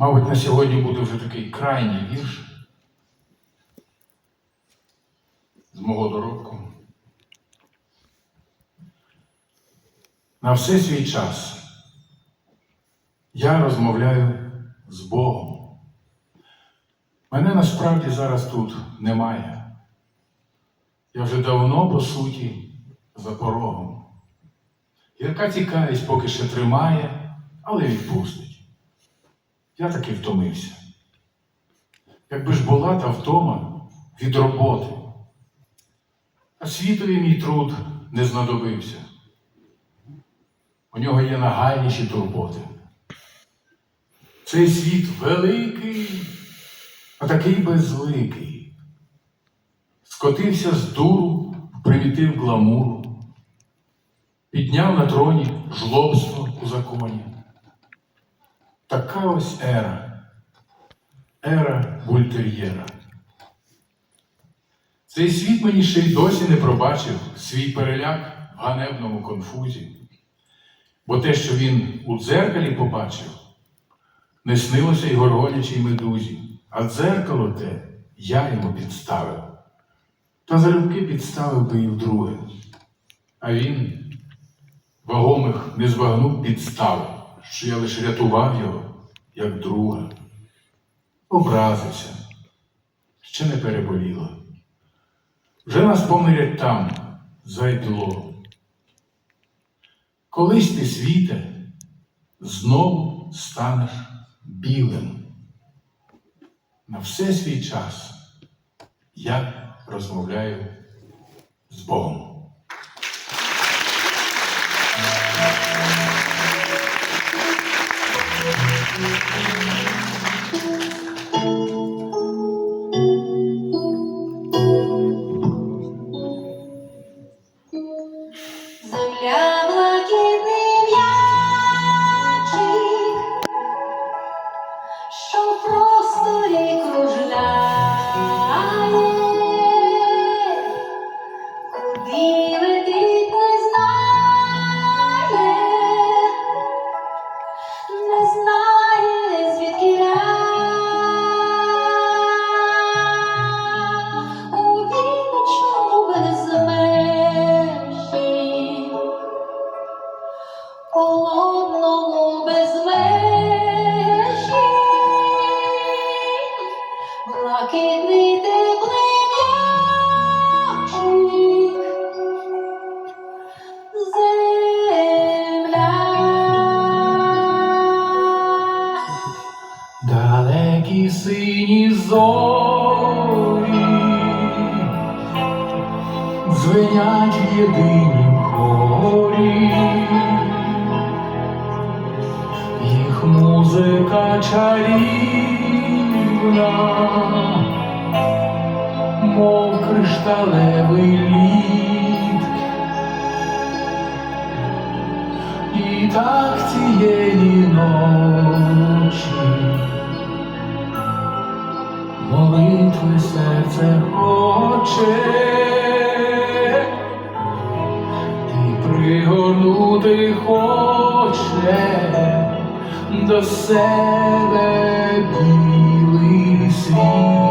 Мабуть, на сьогодні буде вже такий крайній вірш з мого доробку. На все свій час я розмовляю з Богом. Мене насправді зараз тут немає. Я вже давно, по суті, за порогом. Гірка цікавість поки ще тримає, але відпустить. Я таки втомився. Якби ж була та втома від роботи, а світові мій труд не знадобився. У нього є нагальніші турботи. Цей світ великий, а такий безликий. Скотився з дуру примітив гламуру, підняв на троні жлобство у законі. Така ось ера, ера бультер'єра. Цей світ мені ще й досі не пробачив свій переляк в ганебному конфузі, бо те, що він у дзеркалі побачив, не снилося й горгонячій медузі, а дзеркало те я йому підставив. Та залюбки підставив би і вдруге. А він вагомих не збагнув підстав, що я лише рятував його, як друга. Образився, ще не переболіло. Вже нас помирять там, зайдло. Колись ти світе, знову станеш білим. На все свій час я розмовляю з Богом. Земля блакитний м'ячик, що в просторі кружляє, куди Далекі сині зорі дзвенять в єдинім хорі, їх музика чарівна, мов кришталевий лід. І так молитви серце хоче, ти пригорнути хоче до себе білий світ.